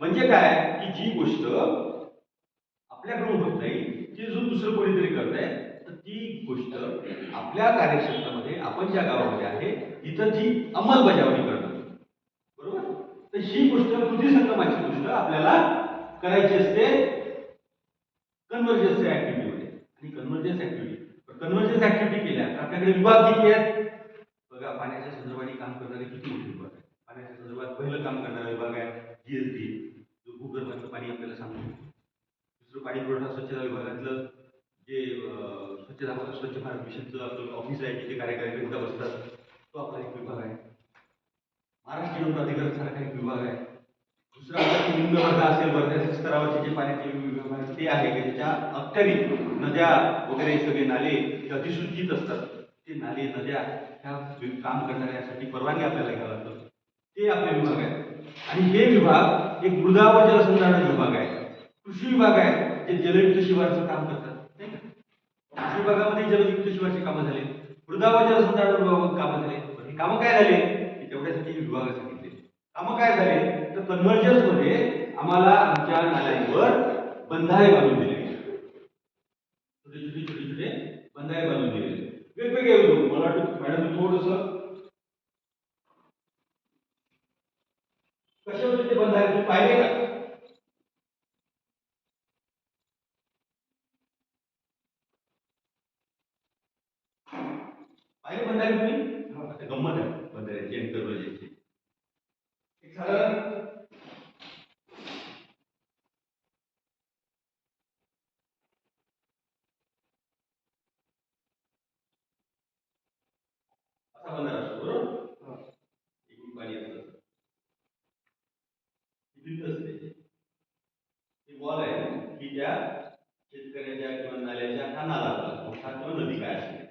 म्हणजे काय? की जी गोष्ट आपल्याकडून होत नाही ती जो दुसरं कोणीतरी करत आहे तर ती गोष्ट आपल्या कार्यक्षेत्रामध्ये आपण ज्या गावामध्ये आहे तिथं जी अंमलबजावणी करणं बरोबर? तर ही गोष्ट कृती संगमाची गोष्ट आपल्याला करायची असते. कन्व्हर्जन्स ऍक्टिव्हिटीमध्ये आणि कन्व्हर्जन्स ऍक्टिव्हिटी कन्व्हर्जन्स ऍक्टिव्हिटी केल्या तर आपल्याकडे विभाग किती आहेत? बघा पाण्याच्या संदर्भाने काम करणारे किती विभाग आहेत? पाण्याच्या संदर्भात पहिलं काम करणारा विभाग आहे. जीएसडी जो भूगर्भातलं पाणी आपल्याला सांगतो. दुसरं पाणी पुरवठा स्वच्छता विभागातलं जे स्वच्छता स्वच्छ भारत मिशनचं आपलं ऑफिस आहे जिथे कार्यकारी अभियंता बसतात. तो आपला एक विभाग आहे. महाराष्ट्र जीवन प्राधिकरण सारखा एक विभाग आहे. दुसरा निम्न वर्ग असेल वर्ध्याच्या स्तरावरचे जे पाण्याचे विभाग आहेत ते आहे की ज्याच्या अत्याधिक नद्या वगैरे सगळे नाले हे अधिसूचित असतात ते नाले नद्या ह्या काम करणाऱ्यासाठी परवानगी आपल्याला घ्यावं लागतं. ते आपले विभाग आहेत. आणि हे विभाग एक मृदा व जलसंधारण विभाग आहे. कृषी विभाग आहे जे जलयुक्त शिवारचं काम करतात नाही कृषी विभागामध्ये जलयुक्त शिवारची कामं झाले. मृदा व जलसंधारण विभागात कामं झाले. हे कामं काय झाले? तेवढ्यासाठी विभाग सांगितले. कामं काय झाले? तर कन्व्हर्जन्समध्ये आम्हाला आमच्या नाल्यांवर बंधारे बांधून दिले छोटे छोटे छोटे छोटे बंधारे बांधून दिले वेगवेगळे उद्योग मला वाटतं मॅडम थोडस कसे होते ते बंधारे तुम्ही पाहिले का पाहिले बंधारे तुम्ही? आता गंमत आहे. बंधाऱ्याची आणि एक असा बंधारा असतो बरोबर एकूण पाणी असतं ही भिंत असते ही वॉल आहे की त्या शेतकऱ्याच्या किंवा नाल्याच्या हा नाला किंवा नदी काय असते?